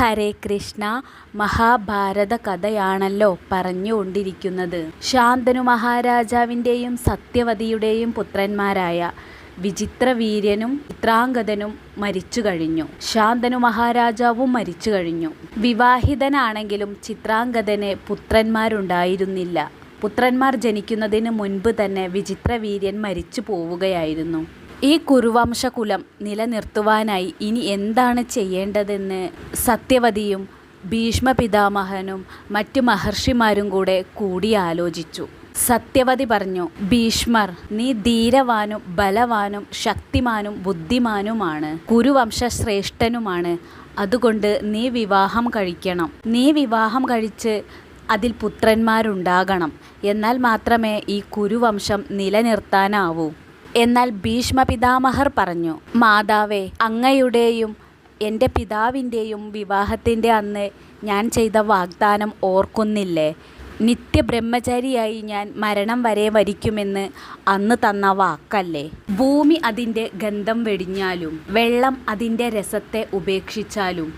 ഹരേ കൃഷ്ണ മഹാഭാരത കഥയാണല്ലോ പറഞ്ഞുകൊണ്ടിരിക്കുന്നത്. ശാന്തനു മഹാരാജാവിന്റെയും സത്യവതിയുടെയും പുത്രന്മാരായ വിചിത്രവീര്യനും ചിത്രാംഗതനും മരിച്ചു കഴിഞ്ഞു. ശാന്തനു മഹാരാജാവും മരിച്ചു കഴിഞ്ഞു. വിവാഹിതനാണെങ്കിലും ചിത്രാംഗതന് പുത്രന്മാരുണ്ടായിരുന്നില്ല. പുത്രന്മാർ ജനിക്കുന്നതിന് മുൻപ് തന്നെ വിചിത്രവീര്യൻ മരിച്ചു പോവുകയായിരുന്നു. ഈ കുരുവംശകുലം നിലനിർത്തുവാനായി ഇനി എന്താണ് ചെയ്യേണ്ടതെന്ന് സത്യവതിയും ഭീഷ്മ പിതാമഹനും മറ്റു മഹർഷിമാരും കൂടെ കൂടിയാലോചിച്ചു. സത്യവതി പറഞ്ഞു ഭീഷ്മർ നീ ധീരവാനും ബലവാനും ശക്തിമാനും ബുദ്ധിമാനുമാണ് കുരുവംശ ശ്രേഷ്ഠനുമാണ് അതുകൊണ്ട് നീ വിവാഹം കഴിക്കണം. നീ വിവാഹം കഴിച്ച് അതിൽ പുത്രന്മാരുണ്ടാകണം. എന്നാൽ മാത്രമേ ഈ കുരുവംശം നിലനിർത്താനാവൂ. എന്നാൽ ഭീഷ്മ പിതാമഹർ പറഞ്ഞു മാതാവേ അങ്ങയുടെയും എന്റെ പിതാവിന്റെയും വിവാഹത്തിന്റെ അന്ന് ഞാൻ ചെയ്ത വാഗ്ദാനം ഓർക്കുന്നില്ലേ? നിത്യബ്രഹ്മചാരിയായി ഞാൻ മരണം വരെ വരിക്കുമെന്ന് അന്ന് തന്ന വാക്കല്ലേ? ഭൂമി അതിന്റെ ഗന്ധം വെടിഞ്ഞാലും വെള്ളം അതിന്റെ രസത്തെ ഉപേക്ഷിച്ചാലും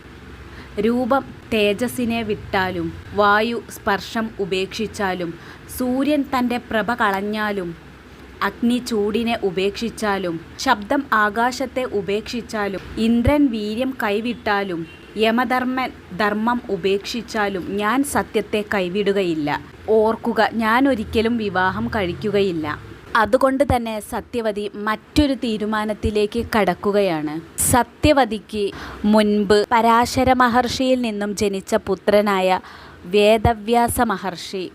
രൂപം തേജസ്സിനെ വിട്ടാലും വായു സ്പർശം ഉപേക്ഷിച്ചാലും സൂര്യൻ തന്റെ പ്രഭ കളഞ്ഞാലും അഗ്നി ചൂടിനെ ഉപേക്ഷിച്ചാലും ശബ്ദം ആകാശത്തെ ഉപേക്ഷിച്ചാലും ഇന്ദ്രൻ വീര്യം കൈവിട്ടാലും യമധർമ്മൻ ധർമ്മം ഉപേക്ഷിച്ചാലും ഞാൻ സത്യത്തെ കൈവിടുകയില്ല. ഓർക്കുക ഞാൻ ഒരിക്കലും വിവാഹം കഴിക്കുകയില്ല. അതുകൊണ്ട് തന്നെ സത്യവതി മറ്റൊരു തീരുമാനത്തിലേക്ക് കടക്കുകയാണ്. സത്യവതിക്ക് മുൻപ് പരാശര മഹർഷിയിൽ നിന്നും ജനിച്ച പുത്രനായ വേദവ്യാസ മഹർഷി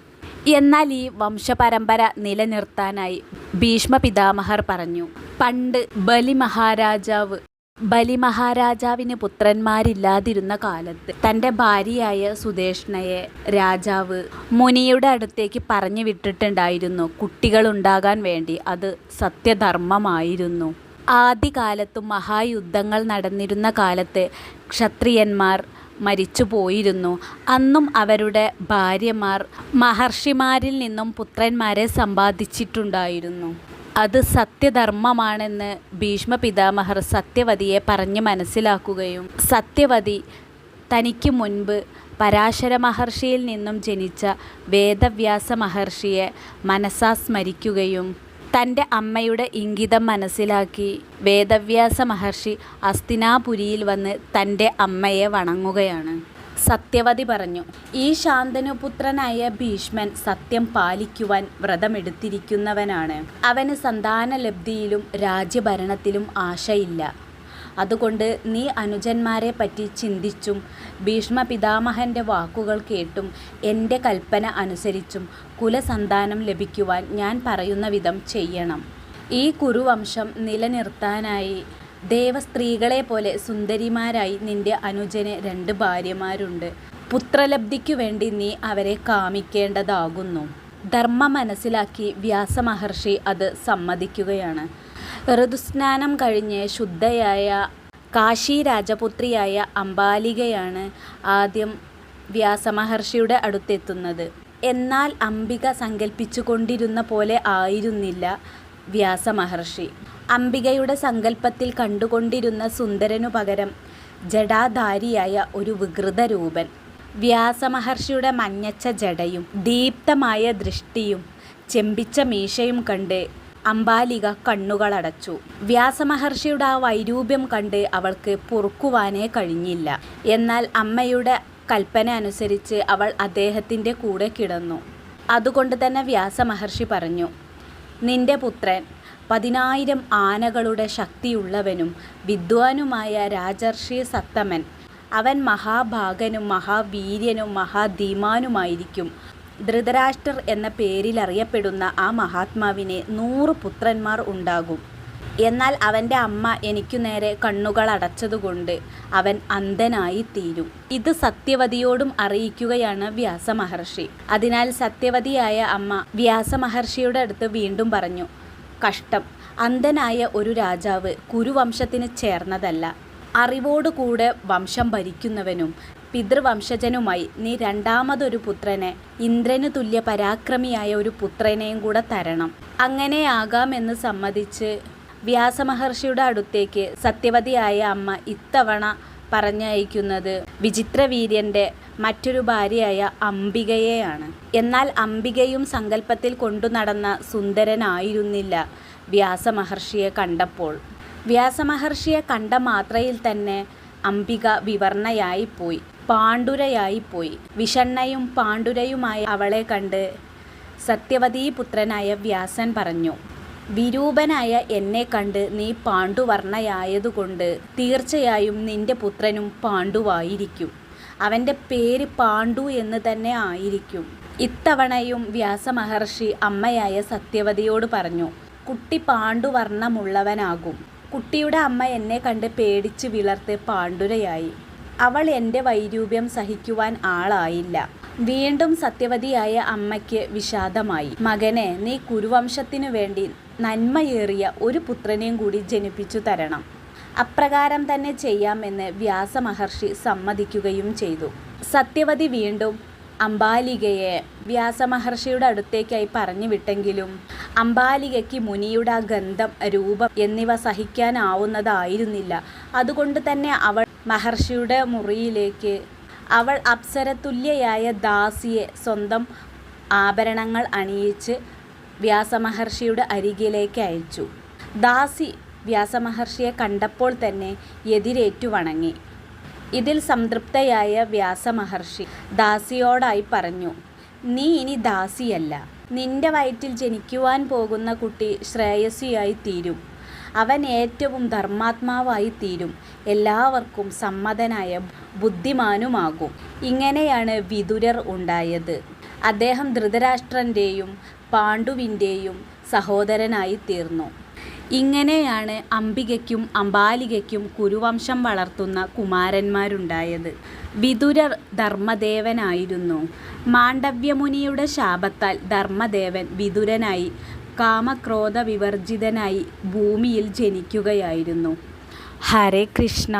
എന്നാൽ ഈ വംശപരമ്പര നിലനിർത്താനായി ഭീഷ്മ പിതാമഹർ പറഞ്ഞു. പണ്ട് ബലി മഹാരാജാവ് ബലി മഹാരാജാവിന് പുത്രന്മാരില്ലാതിരുന്ന കാലത്ത് തന്റെ ഭാര്യയായ സുദേഷ്ണയെ രാജാവ് മുനിയുടെ അടുത്തേക്ക് പറഞ്ഞു വിട്ടിട്ടുണ്ടായിരുന്നു. കുട്ടികളുണ്ടാകാൻ വേണ്ടി അത് സത്യധർമ്മമായിരുന്നു. ആദ്യകാലത്തും മഹായുദ്ധങ്ങൾ നടന്നിരുന്ന കാലത്ത് ക്ഷത്രിയന്മാർ മരിച്ചു പോയിരുന്നു അന്നും അവരുടെ ഭാര്യമാർ മഹർഷിമാരിൽ നിന്നും പുത്രന്മാരെ സമ്പാദിച്ചിട്ടുണ്ടായിരുന്നു. അത് സത്യധർമ്മമാണെന്ന് ഭീഷ്മ പിതാമഹർ സത്യവതിയെ പറഞ്ഞ് മനസ്സിലാക്കുകയും സത്യവതി തനിക്ക് മുൻപ് പരാശര മഹർഷിയിൽ നിന്നും ജനിച്ച വേദവ്യാസ മഹർഷിയെ മനസ്സാ സ്മരിക്കുകയും തന്റെ അമ്മയുടെ ഇംഗിതം മനസ്സിലാക്കി. വേദവ്യാസ മഹർഷി അസ്തിനാപുരിയിൽ വന്ന് തന്റെ അമ്മയെ വണങ്ങുകയാണ്. സത്യവതി പറഞ്ഞു ഈ ശാന്തനുപുത്രനായ ഭീഷ്മൻ സത്യം പാലിക്കുവാൻ വ്രതമെടുത്തിരിക്കുന്നവനാണ്. അവന് സന്താനലബ്ധിയിലും രാജ്യഭരണത്തിലും ആശയില്ല. അതുകൊണ്ട് നീ അനുജന്മാരെ പറ്റി ചിന്തിച്ചും ഭീഷ്മ പിതാമഹന്റെ വാക്കുകൾ കേട്ടും എന്റെ കൽപ്പന അനുസരിച്ചും കുലസന്താനം ലഭിക്കുവാൻ ഞാൻ പറയുന്ന വിധം ചെയ്യണം. ഈ കുരുവംശം നിലനിർത്താനായി ദേവസ്ത്രീകളെ പോലെ സുന്ദരിമാരായി നിന്റെ അനുജന് രണ്ട് ഭാര്യമാരുണ്ട്. പുത്രലബ്ധിക്കു വേണ്ടി നീ അവരെ കാമിക്കേണ്ടതാകുന്നു. ധർമ്മം മനസ്സിലാക്കി വ്യാസമഹർഷി അത് സമ്മതിക്കുകയാണ്. ഋതുസ്നാനം കഴിഞ്ഞ് ശുദ്ധയായ കാശി രാജപുത്രിയായ അംബാലികയാണ് ആദ്യം വ്യാസമഹർഷിയുടെ അടുത്തെത്തുന്നത്. എന്നാൽ അംബിക സങ്കല്പിച്ചു കൊണ്ടിരുന്ന പോലെ ആയിരുന്നില്ല വ്യാസമഹർഷി. അംബികയുടെ സങ്കല്പത്തിൽ കണ്ടുകൊണ്ടിരുന്ന സുന്ദരനു പകരം ജടാധാരിയായ ഒരു വികൃതരൂപൻ. വ്യാസമഹർഷിയുടെ മഞ്ഞച്ച ജടയും ദീപ്തമായ ദൃഷ്ടിയും ചെമ്പിച്ച മീശയും കണ്ട് അംബാലിക കണ്ണുകളടച്ചു. വ്യാസമഹർഷിയുടെ ആ വൈരൂപ്യം കണ്ട് അവൾക്ക് പൊറുക്കുവാനേ കഴിഞ്ഞില്ല. എന്നാൽ അമ്മയുടെ കൽപ്പന അനുസരിച്ച് അവൾ അദ്ദേഹത്തിന്റെ കൂടെ കിടന്നു. അതുകൊണ്ട് തന്നെ വ്യാസമഹർഷി പറഞ്ഞു നിന്റെ പുത്രൻ പതിനായിരം ആനകളുടെ ശക്തിയുള്ളവനും വിദ്വാനുമായ രാജർഷി സത്തമൻ അവൻ മഹാഭാഗനും മഹാവീര്യനും മഹാധീമാനുമായിരിക്കും. ധൃതരാഷ്ട്രർ എന്ന പേരിൽ അറിയപ്പെടുന്ന ആ മഹാത്മാവിന് നൂറ് പുത്രന്മാർ ഉണ്ടാകും. എന്നാൽ അവന്റെ അമ്മ എനിക്കു നേരെ കണ്ണുകൾ അടച്ചതുകൊണ്ട് അവൻ അന്ധനായി തീരും. ഇത് സത്യവതിയോടും അറിയിക്കുകയാണ് വ്യാസമഹർഷി. അതിനാൽ സത്യവതിയായ അമ്മ വ്യാസമഹർഷിയുടെ അടുത്ത് വീണ്ടും പറഞ്ഞു കഷ്ടം. അന്ധനായ ഒരു രാജാവ് കുരുവംശത്തിന് ചേർന്നതല്ല. അറിവോടുകൂടെ വംശം ഭരിക്കുന്നവനും പിതൃവംശജനുമായി നീ രണ്ടാമതൊരു പുത്രനെ ഇന്ദ്രന് തുല്യ പരാക്രമിയായ ഒരു പുത്രനെയും കൂടെ തരണം അങ്ങനെയാകാമെന്ന് സമ്മതിച്ച് വ്യാസമഹർഷിയുടെ അടുത്തേക്ക് സത്യവതിയായ അമ്മ ഇത്തവണ പറഞ്ഞയക്കുന്നത് വിചിത്രവീര്യന്റെ മറ്റൊരു ഭാര്യയായ അംബികയെയാണ്. എന്നാൽ അംബികയും സങ്കല്പത്തിൽ കൊണ്ടു നടന്ന സുന്ദരനായിരുന്നില്ല വ്യാസമഹർഷിയെ കണ്ടപ്പോൾ. വ്യാസമഹർഷിയെ കണ്ട മാത്രയിൽ തന്നെ അംബിക വിവർണയായിപ്പോയി. പാണ്ഡുരയായിപ്പോയി. വിഷണ്ണയും പാണ്ഡുരയുമായ അവളെ കണ്ട് സത്യവതീപുത്രനായ വ്യാസൻ പറഞ്ഞു. വിരൂപനായ എന്നെ കണ്ട് നീ പാണ്ഡുവർണയായതുകൊണ്ട് തീർച്ചയായും നിന്റെ പുത്രനും പാണ്ഡുവായിരിക്കും. അവന്റെ പേര് പാണ്ഡു എന്ന് തന്നെ ആയിരിക്കും. ഇത്തവണയും വ്യാസമഹർഷി അമ്മയായ സത്യവതിയോട് പറഞ്ഞു. കുട്ടി പാണ്ഡുവർണമുള്ളവനാകും. കുട്ടിയുടെ അമ്മ എന്നെ കണ്ട് പേടിച്ച് വിളർത്ത് പാണ്ഡുരയായി. അവൾ എന്റെ വൈരൂപ്യം സഹിക്കുവാൻ ആളായില്ല. വീണ്ടും സത്യവതിയായ അമ്മയ്ക്ക് വിഷാദമായി. മകനെ നീ കുരുവംശത്തിനു വേണ്ടി നന്മയേറിയ ഒരു പുത്രനെയും കൂടി ജനിപ്പിച്ചു തരണം. അപ്രകാരം തന്നെ ചെയ്യാമെന്ന് വ്യാസമഹർഷി സമ്മതിക്കുകയും ചെയ്തു. സത്യവതി വീണ്ടും അംബാലികയെ വ്യാസമഹർഷിയുടെ അടുത്തേക്കായി പറഞ്ഞുവിട്ടെങ്കിലും അംബാലികയ്ക്ക് മുനിയുടെ ഗന്ധം, രൂപം എന്നിവ സഹിക്കാനാവുന്നതായിരുന്നില്ല. അതുകൊണ്ട് തന്നെ അവൾ മഹർഷിയുടെ മുറിയിലേക്ക് അവൾ അപ്സരതുല്യയായ ദാസിയെ സ്വന്തം ആഭരണങ്ങൾ അണിയിച്ച് വ്യാസമഹർഷിയുടെ അരികിലേക്ക് അയച്ചു. ദാസി വ്യാസമഹർഷിയെ കണ്ടപ്പോൾ തന്നെ എതിരേറ്റു വണങ്ങി. ഇതിൽ സംതൃപ്തയായ വ്യാസമഹർഷി ദാസിയോടായി പറഞ്ഞു. നീ ഇനി ദാസിയല്ല. നിന്റെ വയറ്റിൽ ജനിക്കുവാൻ പോകുന്ന കുട്ടി ശ്രേയസ്സിയായിത്തീരും. അവൻ ഏറ്റവും ധർമാത്മാവായി തീരും എല്ലാവർക്കും സമ്മതനായ ബുദ്ധിമാനുമാകും. ഇങ്ങനെയാണ് വിതുരർ ഉണ്ടായത്. അദ്ദേഹം ധൃതരാഷ്ട്രന്റെയും പാണ്ഡുവിന്റെയും സഹോദരനായി തീർന്നു ഇങ്ങനെയാണ് അംബികയ്ക്കും അംബാലികയ്ക്കും കുരുവംശം വളർത്തുന്ന കുമാരന്മാരുണ്ടായത്. വിതുരർ ധർമ്മദേവനായിരുന്നു. മാണ്ഡവ്യമുനിയുടെ ശാപത്താൽ ധർമ്മദേവൻ വിതുരനായി കാമക്രോധവിവർജിതനായി ഭൂമിയിൽ ജനിക്കുകയായിരുന്നു. ഹരേ കൃഷ്ണ